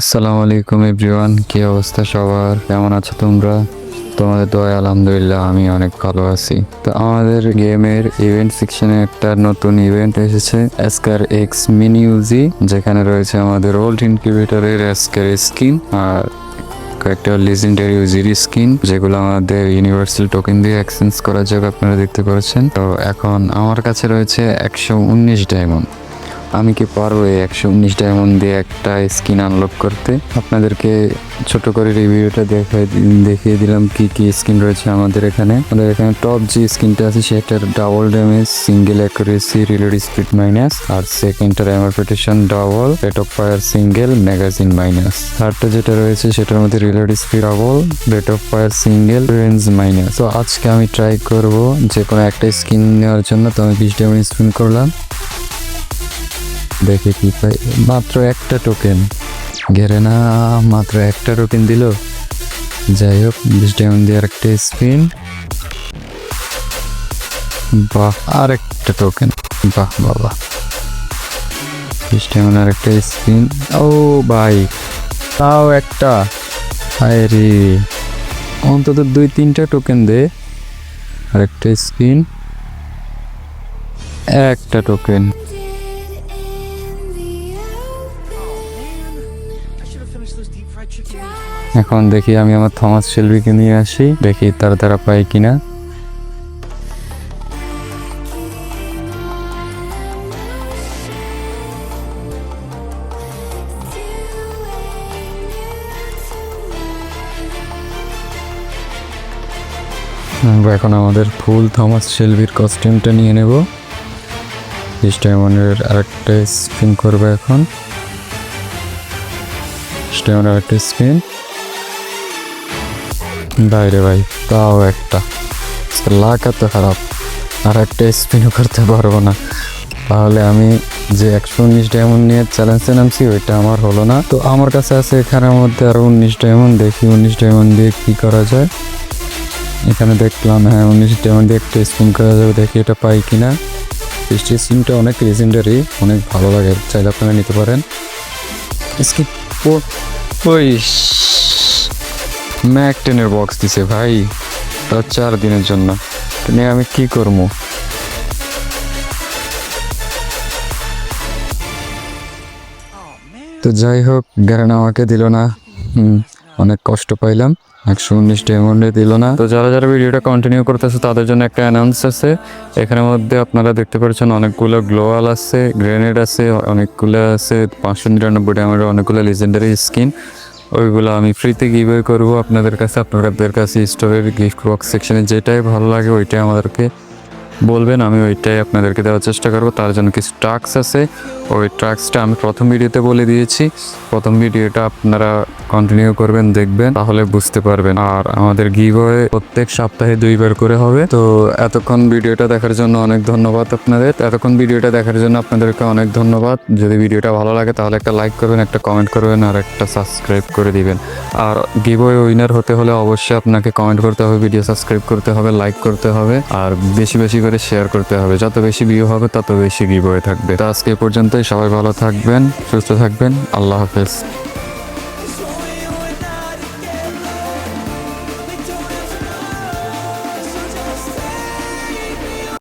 আসসালামু আলাইকুম এভরিওয়ান, কি অবস্থা সবার? কেমন আছো তোমরা? তোমাদের দয়া আলহামদুলিল্লাহ আমি অনেক ভালো আছি। তো আমাদের গেমের ইভেন্ট সেকশনে একটা নতুন ইভেন্ট এসেছে এসকার এক্স মিনি ইউজি যেখানে রয়েছে আমাদের ওল্ড ইনকিউবেটরের এসকার স্কিন আর কয়েকটা লিজেন্ডারি ইউজির স্কিন যেগুলো আমাদের ইউনিভার্সাল টোকেন দিয়ে এক্সচেঞ্জ করা যাবে আপনারা দেখতে পাচ্ছেন তো এখন আমার কাছে রয়েছে একশো উনিশ ডায়মন্ড আমি কি পারব এই একশো উনিশ ডায়মন্ড দিয়ে একটা স্কিন আনলক করতে? আপনাদেরকে ছোট করে রিভিউটা দেখাই দেখিয়ে দিলাম কি কি স্কিন রয়েছে আমাদের এখানে। আমাদের এখানে টপ যে স্কিনটা আছে, সেটার double damage single accuracy reload speed minus R সেকেন্ডটার armour protection double rate of fire single magazine minus থার্ডটা যেটা রয়েছে, সেটার মধ্যে reload speed double rate of fire single range minus তো আজকে আমি ট্রাই করব যে কোনো একটা স্কিন নেওয়ার জন্য। তো আমি বিশ ডায়মন্ড স্পিন করলাম। দেখে কি পাই? মাত্র একটা টোকেন ঘেরে না মাত্র একটা টোকেন দিল। যাই হোক, বিশ ডায়মন্ড দিয়ে আরেকটা স্পিন বাহ, আরেকটা টোকেন বাহ বাবা বিশ ডায়মন্ড আরেকটা স্পিন ও ভাই, তাও একটা। হায় রে। অন্তত দুই, তিনটা টোকেন দে। আরেকটা স্পিন একটা টোকেন এখন দেখি আমি আমার থমাস শেলভিকে নিয়ে আসি, দেখি তার দ্বারা পাই কিনা। এখন আমাদের ফুল থমাস শেলভির কস্টিউমটা নিয়ে নেব। স্টাইমনের আরেকটা স্পিন করব এখন। স্টাইমনের আরেকটা স্পিন। বাইরে ভাই, তাও একটা। লাখ এত খারাপ, আর একটা স্পিনও করতে পারব না। তাহলে আমি যে একশো উনিশ ডায়মন্ড নিয়ে চ্যালেঞ্জে নামছি, ওইটা আমার হলো না। তো আমার কাছে আছে এখানের মধ্যে আরও উনিশ ডায়মন্ড দেখি উনিশ ডায়মন্ড দিয়ে কী করা যায়। এখানে দেখলাম হ্যাঁ উনিশ ডায়মন্ড দিয়ে একটা স্পিন করা যাবে, দেখি এটা পাই কিনা। বৃষ্টির সিমটা অনেক লেজেন্ডারি অনেক ভালো লাগে, চাইলে আপনারা নিতে পারেন। স্কিপ ওই ম্যাক টেনের বক্স দিছে ভাই। তাও চার দিনের জন্য। নিয়ে আমি কি করব? তো যাই হোক গ্যারেন আমাকে দিল না। হুম, অনেক কষ্ট পাইলাম। একশো উনিশ ডায়মন্ডে দিল না। তো যারা যারা ভিডিওটা কন্টিনিউ করতেছে, তাদের জন্য একটা অ্যানাউন্স আছে। এখানের মধ্যে আপনারা দেখতে পাচ্ছেন অনেকগুলো গ্লোয়াল আছে গ্রেনেড আছে, অনেকগুলো আছে, পাঁচশো নিরানব্বই ডায়মন্ডের অনেকগুলো লিজেন্ডারি স্কিন ওইগুলো আমি ফ্রিতে গিভওয়ে করব। আপনাদের কাছে আপনাদের কাছে স্টোরের গিফট বক্স সেকশনে যেটাই ভালো লাগে, ওইটাই আমাদেরকে বলবেন, আমি ওইটাই আপনাদেরকে দেওয়ার চেষ্টা করব। তার জন্য কিছু ট্রাক্স আছে। ওই ট্রাক্সটা আমি প্রথম ভিডিওতে বলে দিয়েছি। প্রথম ভিডিওটা আপনারা কন্টিনিউ করবেন, দেখবেন, তাহলে বুঝতে পারবেন। আর আমাদের গিভওয়ে প্রত্যেক সপ্তাহে দুইবার করে হবে। তো এতক্ষণ ভিডিওটা দেখার জন্য অনেক ধন্যবাদ আপনাদের। এতক্ষণ ভিডিওটা দেখার জন্য আপনাদেরকে অনেক ধন্যবাদ। যদি ভিডিওটা ভালো লাগে, তাহলে একটা লাইক করবেন, একটা কমেন্ট করবেন, আর একটা সাবস্ক্রাইব করে দিবেন। আর গিভওয়ে উইনার হতে হলে অবশ্যই আপনাকে কমেন্ট করতে হবে ভিডিও সাবস্ক্রাইব করতে হবে লাইক করতে হবে। আর বেশি বেশি করে শেয়ার করতে হবে। যত বেশি ভিউ হবে, তত বেশি গিভ হয়ে থাকবে। তো আজকে পর্যন্তই। সবাই ভালো থাকবেন, সুস্থ থাকবেন। আল্লাহ হাফেজ।